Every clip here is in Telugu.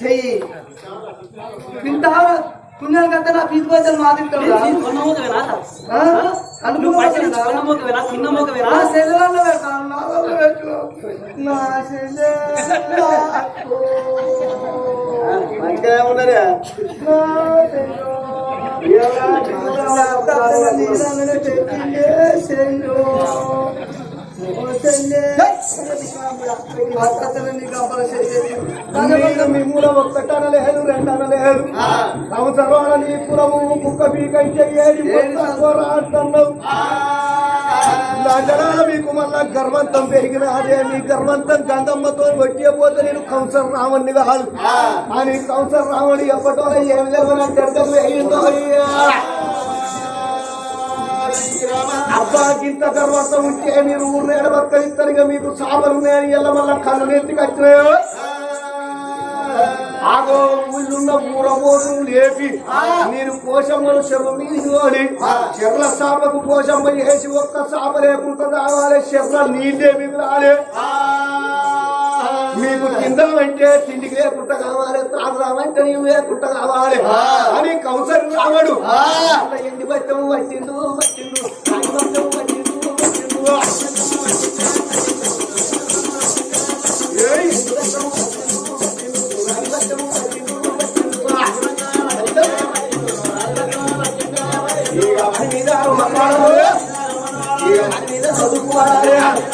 చెయ్యి తింటావా పుణ్యాలు కట్ట నా ఫీజు పైసలు మాదిస్తాడు నా శరీరంలో పెడతాను నా వల్ల పెట్టు. నా శరీరంలో. మిమ్ముల ఒక్కటన లేదు రెండన లేదు సంవత్సరాల నీ పురము ముక్క పీకంటే ఏడి అంటున్నావు లండనాల మీకు మళ్ళా గర్వంతం పెరిగిన అదే మీ గర్వంతం గంగమ్మతో కొట్టిపోతే నేను కంసర్ రావణ్ణి కాదు అని కంసర్ రావణి ఎప్పటో ఏం లేవనంటే అయిందో అయ్యా అబ్బా ఇంత తర్వాత ఉంటే మీరు ఊరు ఎడబక్కరిద్దరిగా మీకు సాబలు నేను ఎల్ల వల్ల కళ్ళు కట్టినాయో? ఆగో ఊళ్ళున్న ఊరబోదు లేపి మీరు పోషమ్మను చెరువు మీది ఓడి చెర్ల సాపకు పోషమ్మ వేసి ఒక్క సాప లేకుండా రావాలి చెర్ల నీళ్ళే మీకు రాలే మీకు తిందామంటే తిండికి లేకుండా కావాలి తాగుదామంటే నీవు లేకుండా కావాలి. అని కౌసరి రావడు. అట్లా ఎండి బట్టం పట్టిండు పట్టిండు. అన్ని బట్టం పట్టిండు పట్టిండు. ఏయ్, ఎండి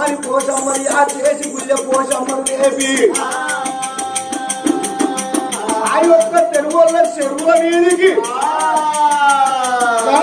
అని పోషమ్మని ఆ. చేసి గుళ్ళ పోషమ్మను లేపి ఆ. యొక్క తెలుగు చెరువుల మీదికి రా,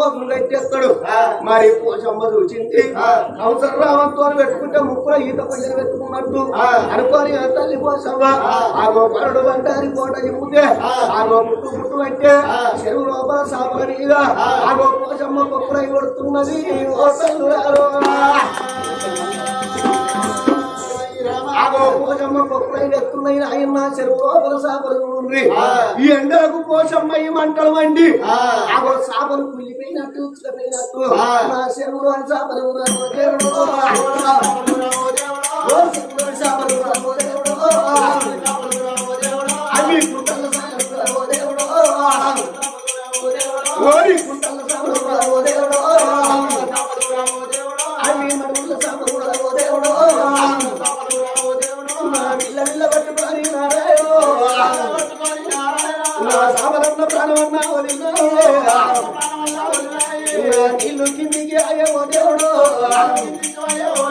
ఊరబోతులు కట్టేస్తాడు మరి పోషమ్మ చూచింది అవసరం రావంతో పెట్టుకుంటే ముక్కుల ఈత పైన పెట్టుకున్నట్టు. అనుకోని ఆ తల్లి పోషమ్మ ఆగో పరడు బంటారి కోట ఇమ్ముతే ఆగో పుట్టు పుట్టు అంటే చెరువు లోపల సాపనీగా ఆగో పోషమ్మ ముక్కులై కొడుతున్నది. ఓ ఎత్తున్నాయి ఆయన చెరువు లోపల సాపలు ఉండ్రి ఈ ఎండలకు పోషమ్మ ఈ మంటలు వండి. సాపలు కుళ్ళిపోయినట్టు ఉచ్చపోయినట్టు నా చెరువులో ఉన్నారు దేవుడు.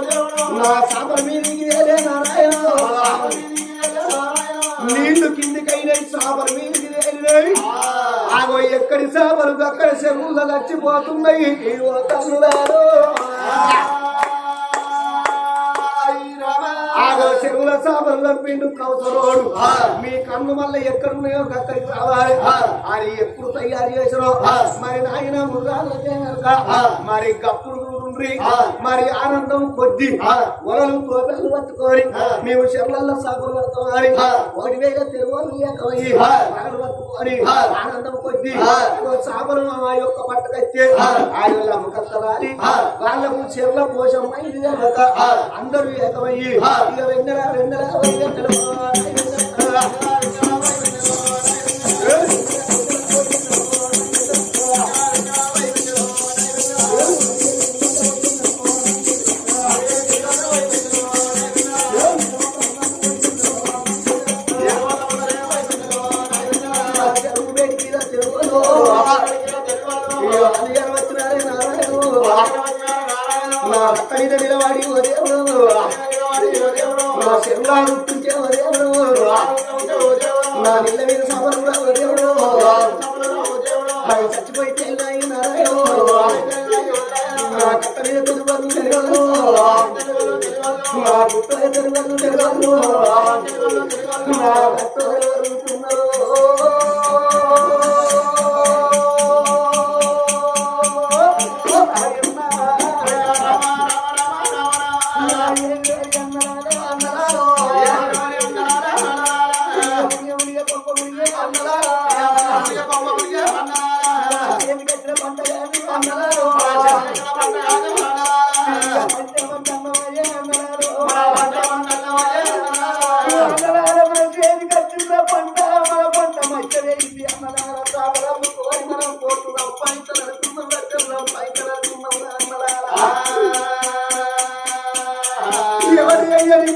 దేవుడు నా సామర మీదికి ఏలే నీళ్ళు కిందికైనాయి సాబరు మీదికి తేలినాయి. ఆగో ఎక్కడి సాబరు అక్కడ చెరువులు చచ్చిపోతున్నాయి ఓ ఆగో చెరువుల సాబరు లంపిండు కవసరోడు మీ కన్ను మళ్ళీ ఎక్కడున్నాయో అక్కడికి రావాలి. అది ఎప్పుడు తయారు చేసినో? మరి నాయన మృగాలు మరి గప్పుడు ఉండ్రి మరి ఆనందం కొద్ది. వలలు తోటలు పట్టుకొని మేము చెర్లల్లో సాగులు పట్టుకోవాలి ఒకటి వేల తెలుగు పట్టుకొని ఆనందం కొద్ది. సాగులు మా యొక్క పట్టకచ్చే ఆయన అమ్మకత్తరాలి వాళ్ళకు చెర్ల ఇది తెలవక అందరూ ఏకమయ్యి. ఇక వెన్నెల వెన్నెల వెన్నెల భక్తులు పుట్ట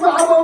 Mama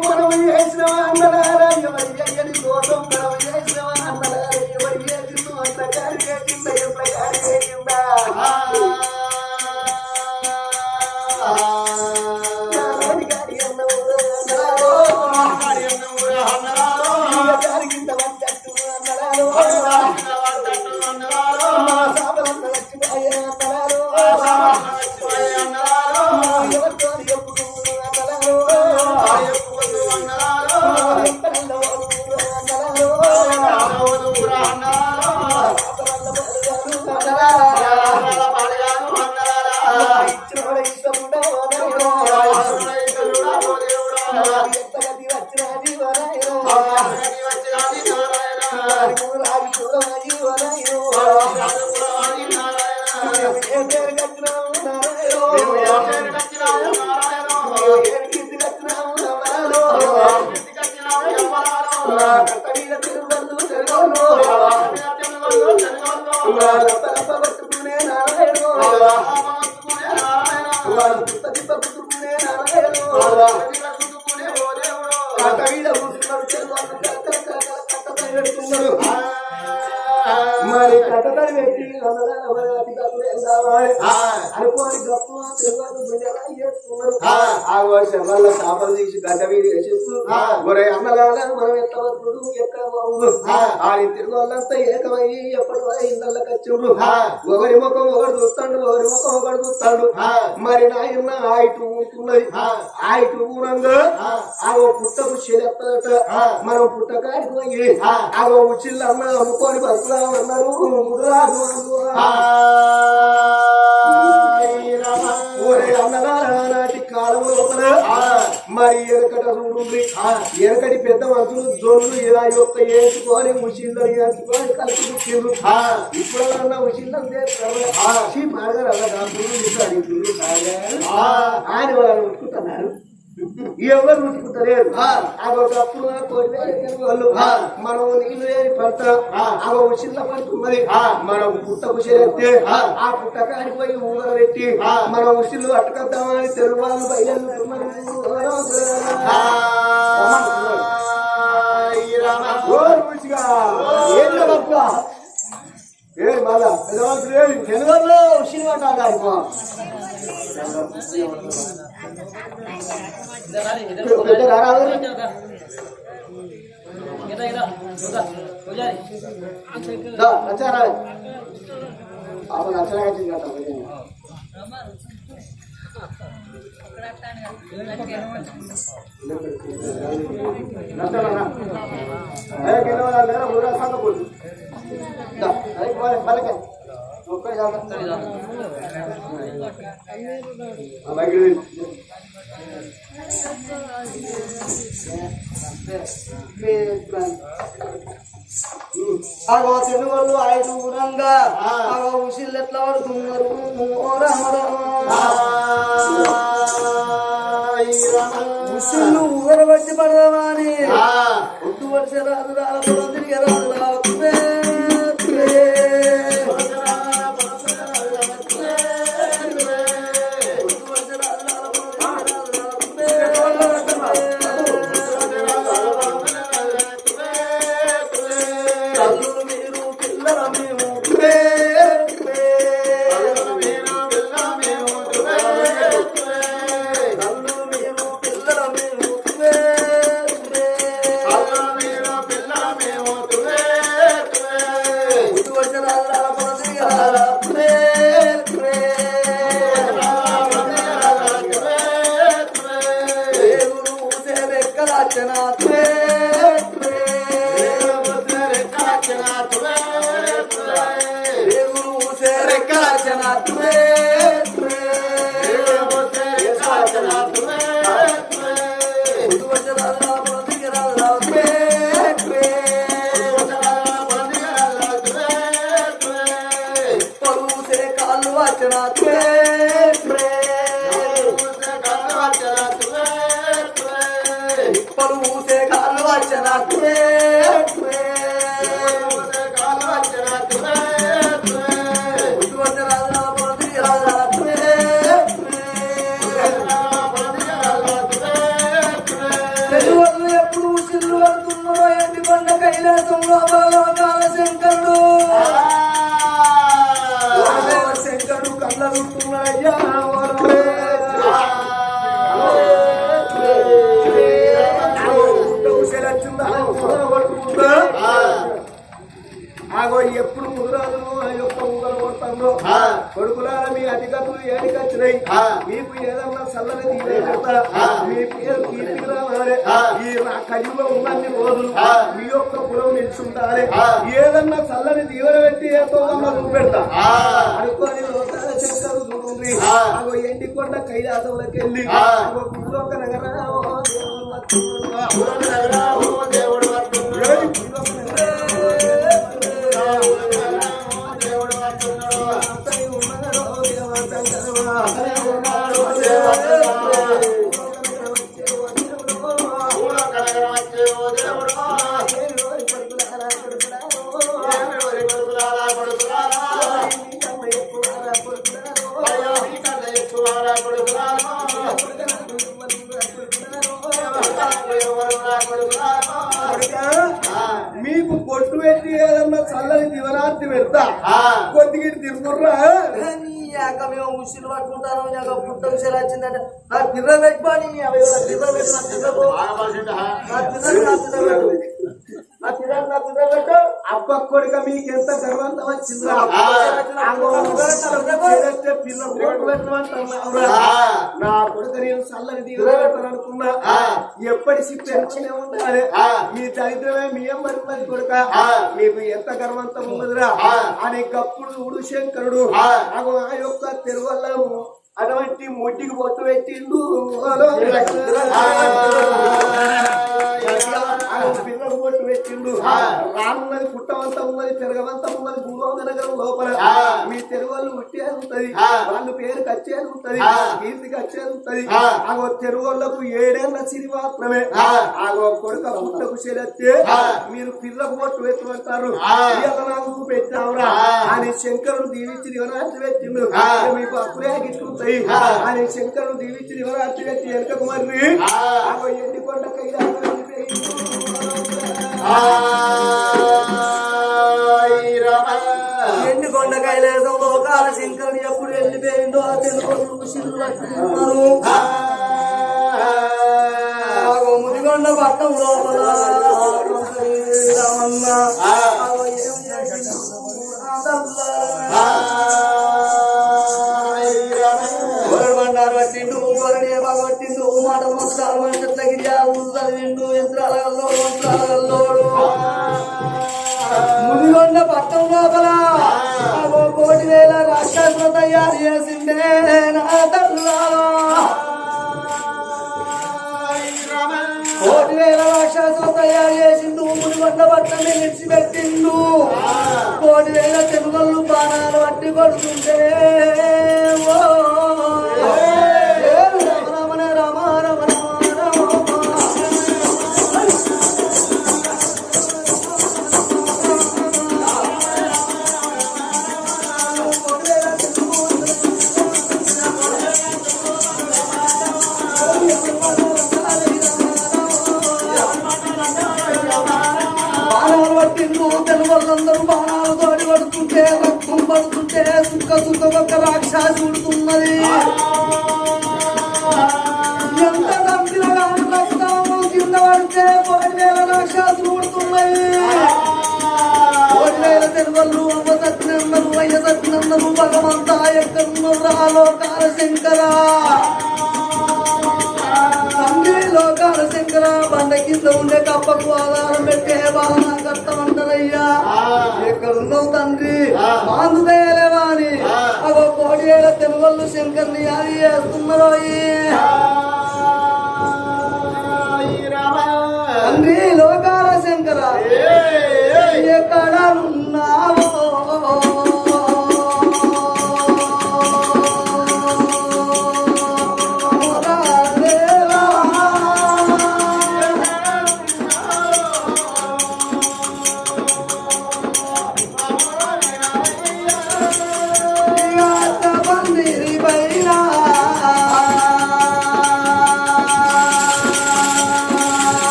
వర్షాల చేపలు తీసి గడ్డ మీద వేసేస్తూ ఒరే అన్నలాగా మనం ఎత్తవద్దు ఎక్కడ బాగుండు ఆయన తిరుగు వాళ్ళంతా ఏకమయ్యి ఎప్పటి ఇళ్ళకి వచ్చిండ్రు ఒకరి ముఖం ఒకటి చూస్తాడు ఒకరి ముఖం ఒకటి చూస్తాడు మరి నాయన ఆయిటు ఊరుతున్నది ఆయిటు ఊరంగా ఆ పుట్టకు చెలెత్తదట మనం పుట్టకాడికి పోయి ఆ ఉచిల్లు అన్న అమ్ముకొని బతుకులా అన్నారు మరి ఎనకట చూడుంది ఎనకటి పెద్ద మనుషులు జొన్ను ఇలా యొక్క వేసుకొని ముషిల్లో వేసుకొని కలిసి పుట్టిండ్రు ఇప్పుడు చేస్తారు పాడగారు అలా కాకుండా ఆయన వాళ్ళు ఉట్టుకుతున్నారు ఎవరు ఉట్టుకుంటలేరు అదొకప్పుడు వాళ్ళు. మనం నీళ్ళు లేని పంట. చిన్న పంట ఉన్నది మనం పుట్ట కుసిరేస్తే ఆ పుట్ట కాడిపోయి ఊగలు పెట్టి మనం ఉసిళ్ళు అట్టుకొద్దామని తెలుగు వాళ్ళు ఏ మళ్ళా పెద్దవాళ్ళు తెలుగులో ఉసిరి పట్టాలి పెద్ద రారాదు దా, నచ్చారా? అవును, నచ్చరా కట్టింది కదా, పోయింది. నచ్చరా? అగో తెలుగు ఐదు గుణంగా అగో ఉసిళ్ళు ఎట్లా పడుతున్నారు ఉసిళ్ళు ఊరబట్టి పడదామా అని ఒడ్డు రాదు రాదు తిరిగి రాదు రాదు Sunday. కైలాసంలో భగవంతాల శంకరుడు శంకరుడు కళ్ళ చుట్టున్నాడయ్యా వరదే. పుట్టకు సెలచ్చిందా? పొదల పట్టుకుందా? ఆగో ఎప్పుడు ముదురాదు ఆ! యొక్క ఊగలు కొడతాను కొడుకులార మీ అధికతులు ఏడికొచ్చినాయి మీకు ఏదన్నా చల్లని దీవెన ఈ నా కలిలో ఉన్నన్ని రోజులు మీ యొక్క కులం నిల్చుంటాలి ఏదన్నా చల్లని దీవెన పెట్టి ఏ తోగంలో చూపెడతా అనుకోని చూడండి. ఆగో ఎండి కొండ కైలాసంలోకి వెళ్ళి నా కొడుక మీకు ఎంత గర్వంత వచ్చిందా ఓటు. నా కొడుక నేను చల్లని పెట్టాలనుకున్నా ఎప్పటి ఎంచనే ఉండాలి? మీ దరిద్రమే మీ అమ్మడి మరి కొడుక. మీకు ఎంత గర్వంతం ఉన్నదిరా? అని గప్పుడు చూడు శంకరుడు. ఆ. యొక్క తెరువల్ల అటువంటి ముట్టికి బొట్టు పెట్టిండు. బొట్టు పెట్టిండు. రానున్నది పుట్టవంత ఉన్నది పెరగవంత ఉన్నది భూలోక నగరం లోపల. మీ తెరువళ్ళు పుట్టేది ఉంటది. వాళ్ళు పేరు కచ్చేది ఉంటది. కీర్తి కచ్చేది ఉంటది. ఆగో తెరువులకు ఏడేళ్ళ సిరి మాత్రమే. ఆగో కొడుక పుట్టకు చెలెత్తే మీరు పిల్లకు బొట్టు నాకు పెట్టావురా అని శంకరుడు దీవించి దివరాత్రి పెట్టిండు. మీకు అప్పుడే గిట్టుకుంటాయి అని శంకరుడు దీవించి దివరాత్రి పెట్టి వెనకకు మరి ఆగో ఎండి కొండ ఎండి కొండ కైలాసం లోకాల శంకరుడు ఎప్పుడు వెళ్ళిపోయిందో ఆ తెలుగు శిల్లు పట్టుకున్నారు ముదిగొండ పట్టం లోపల రామన్న మనుషుల గిరియా చదివిండు యంత్రాల గల్లోడు ముదిగొండ పట్టం లోపల కోటి వేల తయారు చేసిందే నా తల్లాలో కోటి వేల రాక్షసులు తయారు చేసిండు మునిగొండ వంట బట్టని విడిచిపెట్టిండు. కోటి వేల తెలుగులు బాణాలు పట్టి కొడుతుంటే ఓ పట్టిండు తెలుగులందరూ బాణాలు తోడి పడుతుంటే రక్తం పడుతుంటే సుఖ సుఖ ఒక రాక్షసి ఉడుతున్నది. ఎంత తప్పిన కానీ రక్తం కింద పడితే కోటి వేల రాక్షసులు ఉడుతున్నాయి. కోటి వేల తెలుగులు అమ్మ సత్యనందరు అయ్య సత్యనందరు భగవంతా ఎక్కడున్నారు ఆలోకాల శంకరా. తండ్రి లోకాల శంకర బండ కింద ఉండే కప్పకు ఆధారం పెట్టే బాలన కట్టమంటారయ్యా ఎక్కడున్నావు తండ్రి? మాందు దయలేవా అని అగో కోడి ఏళ్ళ తెలుగు శంకర్ని అది చేస్తున్నారు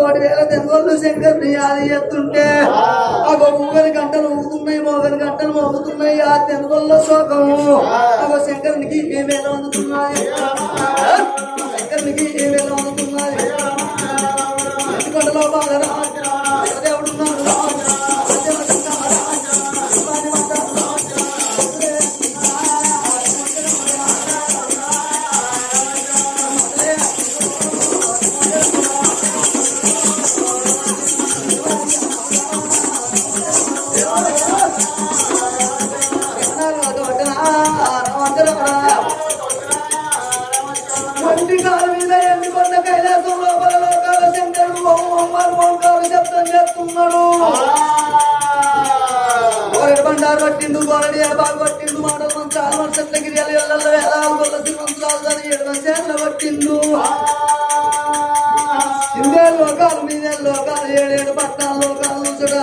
కోటి వేల తెంగోళ్ళు శంకర్ అది ఎత్తుంటే అగో ఊగని గంటలు ఊగుతున్నాయి మోగని గంటలు మోగుతున్నాయి ఆ తెంగోళ్ళ శోకము. అగో శంకరునికి ఏమేలా అందుతున్నాయి? శంకరునికి ఏమేలా అందుతున్నాయి? ఎందుకంటలో బాధరా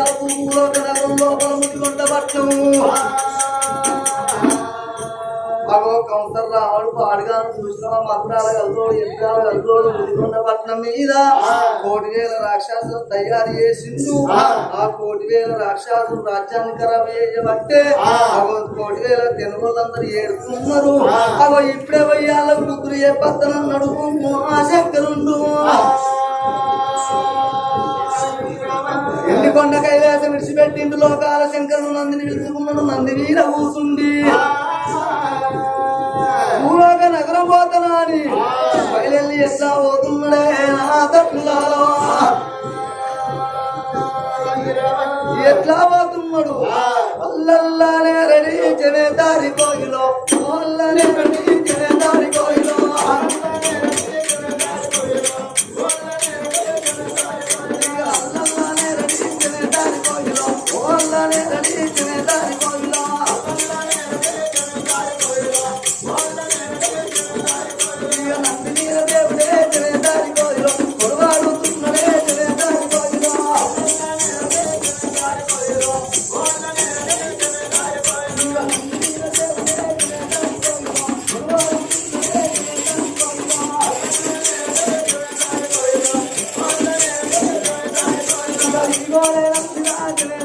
లోకాలు చూడాలి లోపల ముట్టుకుంట అగో కంసర్ రాముడు పాడుగాను చూసినావా మంత్రాల గల్లోడు యంత్రాల గల్లోడు ముదిగొండ పట్నం మీద కోటి వేల రాక్షసులు తయారు చేసిండు ఆ కోటి వేల రాక్షసులు రాజ్యాన్ని ఖరాబ్ చేయబట్టే అగో కోటి వేల తెలుగులందరూ ఏడుతున్నారు అగో ఇప్పుడే వయ్యాల కూతురు ఏ పద్దనన్నాడు నడుపు శంకరుండు కొండ కైలాసం విడిచిపెట్టిండు లోకాల శంకరుడు నందిని పిలుచుకున్నాడు నందిని కూసుండి. భూలోక నగరం పోతనా అని బయలెళ్ళి ఎట్లా పోతున్నాడే? నా తప్పులాలో ఎట్లా పోతున్నాడు? వల్లల్లానే రెడీ చెనే దారి కోయిలో వల్లనే రెడీ చెనే దారి i'm Hare Hare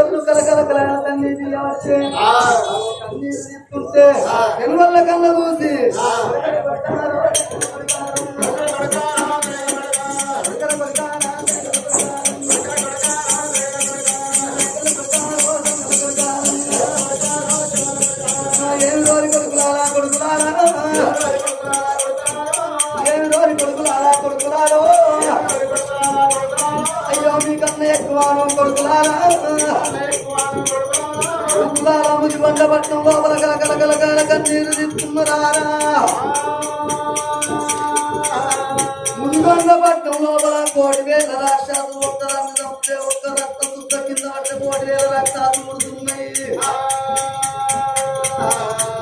వేల తెంగొట్లు కలకల కల కన్నీటి వచ్చే కన్నీరు తీసుకుంటే చూసి కొండ ముది పట్నం లోపల గల గల కన్నీరు తీసుకున్నారా ముందొండ పట్నం లోపల కోటి వేల రాష్ట్రాలు ఒక్క రక్త చంపితే ఒక్క రక్త శుద్ధ కింద పడితే కోటి వేల రక్తాలు ముడుతున్నాయి.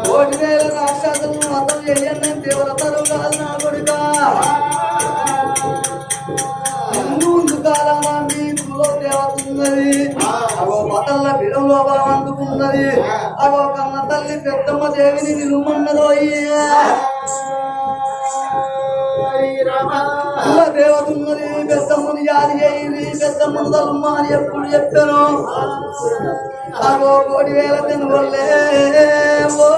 కోటి వేల రాష్ట్రాలు మతం చేయండి వ్రతలు కాదు నా కొడుకా తల్లి పెద్దమ్మ దేవిని నిలుమన్నదోయి దేవతున్నది పెద్దమ్మని యాది చేయి పెద్దమ్మను తల్లుమ్మ అని ఎప్పుడు చెప్పాను? అగో కోటి వేల తినవల్లే ఓ.